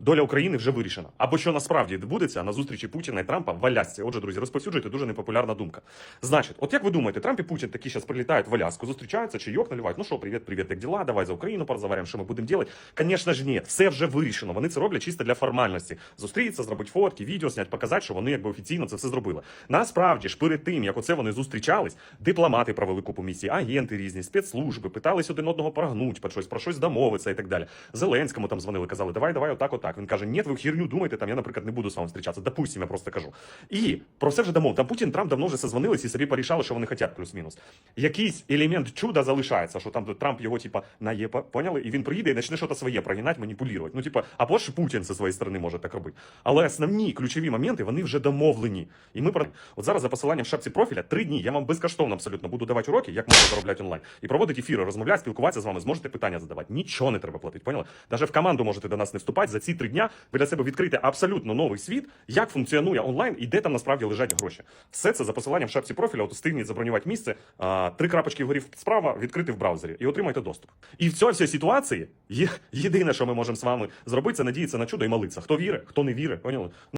Доля України вже вирішена. Або що насправді відбудеться на зустрічі Путіна і Трампа в Алясці. Отже, друзі, розповсюджуйте дуже непопулярна думка. Значить, от як ви думаєте, Трамп і Путін такі зараз прилітають в Аляску, зустрічаються, чайок наливають. Ну що, привіт, привіт, як діла? Давай за Україну порозговоримо, що ми будемо робити. Звісно ж, ні, все вже вирішено. Вони це роблять чисто для формальності. Зустрітися, зробити фотки, відео зняти, показати, що вони якби офіційно це все зробили. Насправді ж, перед тим як оце вони зустрічались, дипломати провели купу місій, агенти різні, спецслужби, питались один одного прогнуть, про щось, про щось домовитися і так далі. Зеленському там дзвонили, казали, давай, давай, отак, отак. Він каже, ні, ви херню думаєте, там я, наприклад, не буду з вами зустрічатися. Допустим, я просто кажу. І про все вже домов. Там Путін, Трамп давно вже созвонились і собі порішали, що вони хочуть, плюс-мінус. Якийсь елемент чуда залишається, що там Трамп його, типа, нає, поняли? І він приїде і почне щось своє прогинати, маніпулювати. Ну, типа, або ж Путін зі своєї сторони може так робити. Але основні ключові моменти вони вже домовлені. І ми про от зараз за посиланням в шапці профіля три дні. Я вам безкоштовно абсолютно буду давати уроки, як можна заробляти онлайн. І проводити ефіри, розмовляти, спілкуватися з вами, зможете питання задавати. Нічого не треба платити. Поняли? Навіть в команду можете до нас не вступати. За ці три дня ви для себе відкрите абсолютно новий світ, як функціонує онлайн і де там насправді лежать гроші. Все це за посиланням в шапці профіля. От встигніть забронювати місце. Три крапочки вгорі справа відкрити в браузері і отримайте доступ. І в цій всій ситуації є єдине, що ми можемо з вами зробити, це надіятися на чудо і молитися. Хто вірить, хто не вірить, поняли?